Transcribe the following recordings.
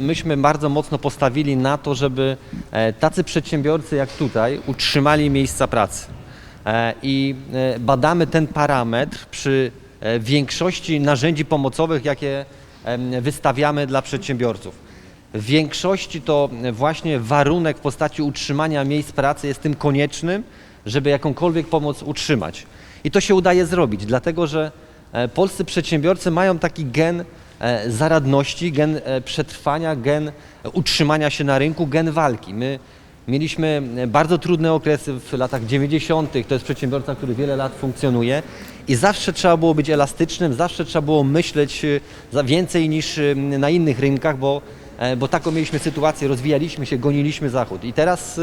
Myśmy bardzo mocno postawili na to, żeby e, tacy przedsiębiorcy jak tutaj utrzymali miejsca pracy. E, I e, badamy ten parametr przy większości narzędzi pomocowych, jakie wystawiamy dla przedsiębiorców. W większości to właśnie warunek w postaci utrzymania miejsc pracy jest tym koniecznym, żeby jakąkolwiek pomoc utrzymać. I to się udaje zrobić, dlatego że polscy przedsiębiorcy mają taki gen zaradności, gen e, przetrwania, gen utrzymania się na rynku, gen walki. My mieliśmy e, bardzo trudne okresy w latach 90., to jest przedsiębiorca, który wiele lat funkcjonuje i zawsze trzeba było być elastycznym, zawsze trzeba było myśleć e, za więcej niż e, na innych rynkach, bo e, bo taką mieliśmy sytuację, rozwijaliśmy się, goniliśmy Zachód. I teraz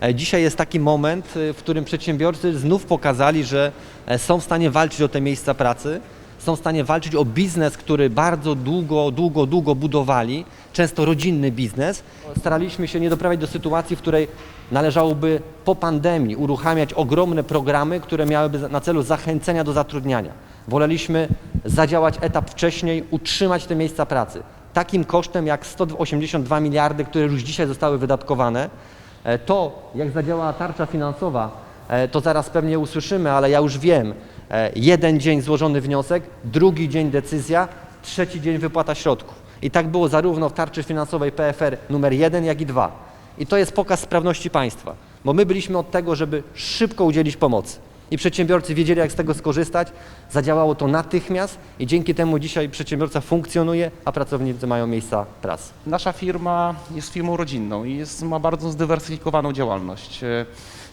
e, dzisiaj jest taki moment, e, w którym przedsiębiorcy znów pokazali, że e, są w stanie walczyć o te miejsca pracy, są w stanie walczyć o biznes, który bardzo długo, długo, długo budowali, często rodzinny biznes. Staraliśmy się nie doprawiać do sytuacji, w której należałoby po pandemii uruchamiać ogromne programy, które miałyby na celu zachęcenia do zatrudniania. Woleliśmy zadziałać etap wcześniej, utrzymać te miejsca pracy. Takim kosztem jak 182 miliardy, które już dzisiaj zostały wydatkowane. E, To, jak zadziałała tarcza finansowa, e, to zaraz pewnie usłyszymy, ale ja już wiem. E, Jeden dzień złożony wniosek, drugi dzień decyzja, trzeci dzień wypłata środków. I tak było zarówno w tarczy finansowej PFR numer 1, jak i 2. I to jest pokaz sprawności państwa, bo my byliśmy od tego, żeby szybko udzielić pomocy. I przedsiębiorcy wiedzieli, jak z tego skorzystać. Zadziałało to natychmiast i dzięki temu dzisiaj przedsiębiorca funkcjonuje, a pracownicy mają miejsca pracy. Nasza firma jest firmą rodzinną i jest, ma bardzo zdywersyfikowaną działalność. E,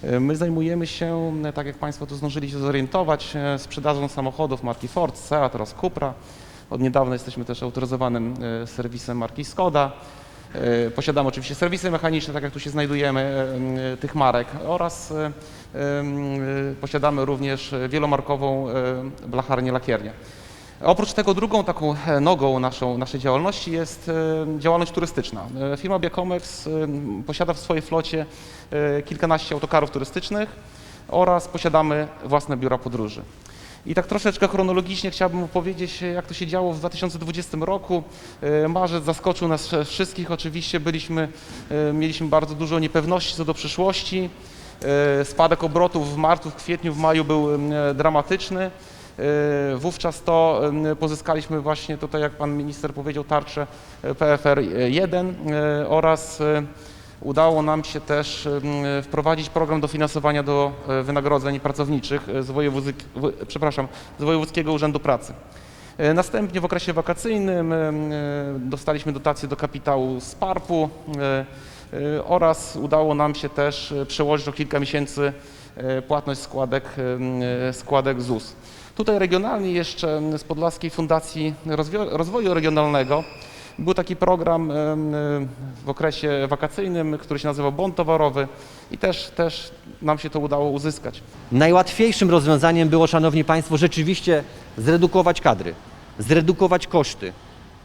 e, My zajmujemy się, e, tak jak Państwo tu zdążyli się zorientować, sprzedażą samochodów marki Ford, Seat oraz Cupra. Od niedawna jesteśmy też autoryzowanym serwisem marki Skoda. E, Posiadamy oczywiście serwisy mechaniczne, tak jak tu się znajdujemy, e, e, tych marek oraz posiadamy również wielomarkową blacharnię lakiernię. Oprócz tego drugą taką nogą naszą, naszej działalności jest działalność turystyczna. Firma Biacomex posiada w swojej flocie kilkanaście autokarów turystycznych oraz posiadamy własne biura podróży. I tak troszeczkę chronologicznie chciałbym opowiedzieć, e, jak to się działo w 2020 roku. E, Marzec zaskoczył nas wszystkich. Oczywiście byliśmy, e, mieliśmy bardzo dużo niepewności co do przyszłości. Spadek obrotów w marcu, w kwietniu, w maju był dramatyczny. Wówczas to pozyskaliśmy właśnie tutaj, jak pan minister powiedział, tarczę PFR 1 e, oraz udało nam się też e, wprowadzić program dofinansowania do e, wynagrodzeń pracowniczych e, z, przepraszam, z Wojewódzkiego Urzędu Pracy. Następnie w okresie wakacyjnym dostaliśmy dotację do kapitału z PARP-u oraz udało nam się też przełożyć o kilka miesięcy płatność składek, składek ZUS. Tutaj regionalnie jeszcze z Podlaskiej Fundacji Rozwoju Regionalnego był taki program w okresie wakacyjnym, który się nazywał Bon Towarowy i też, też nam się to udało uzyskać. Najłatwiejszym rozwiązaniem było, Szanowni Państwo, rzeczywiście zredukować kadry, zredukować koszty,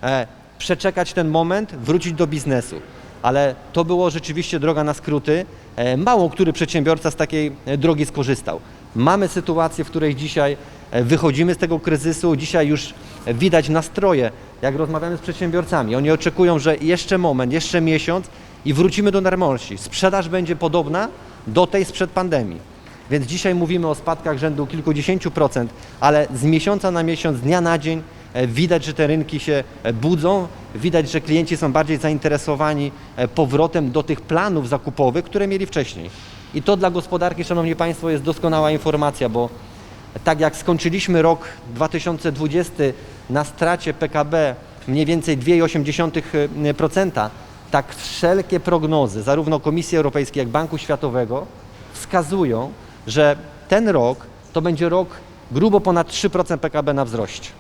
e, przeczekać ten moment, wrócić do biznesu. Ale to było rzeczywiście droga na skróty. E, mało który przedsiębiorca z takiej e, drogi skorzystał. Mamy sytuację, w której dzisiaj wychodzimy z tego kryzysu, dzisiaj już widać nastroje, jak rozmawiamy z przedsiębiorcami. Oni oczekują, że jeszcze moment, jeszcze miesiąc i wrócimy do normalności. Sprzedaż będzie podobna do tej sprzed pandemii. Więc dzisiaj mówimy o spadkach rzędu kilkudziesięciu procent, ale z miesiąca na miesiąc, z dnia na dzień e, widać, że te rynki się e, budzą, widać, że klienci są bardziej zainteresowani e, powrotem do tych planów zakupowych, które mieli wcześniej. I to dla gospodarki, Szanowni Państwo, jest doskonała informacja, bo tak jak skończyliśmy rok 2020 na stracie PKB mniej więcej 2,8%, tak wszelkie prognozy, zarówno Komisji Europejskiej, jak Banku Światowego, wskazują, że ten rok to będzie rok grubo ponad 3% PKB na wzroście.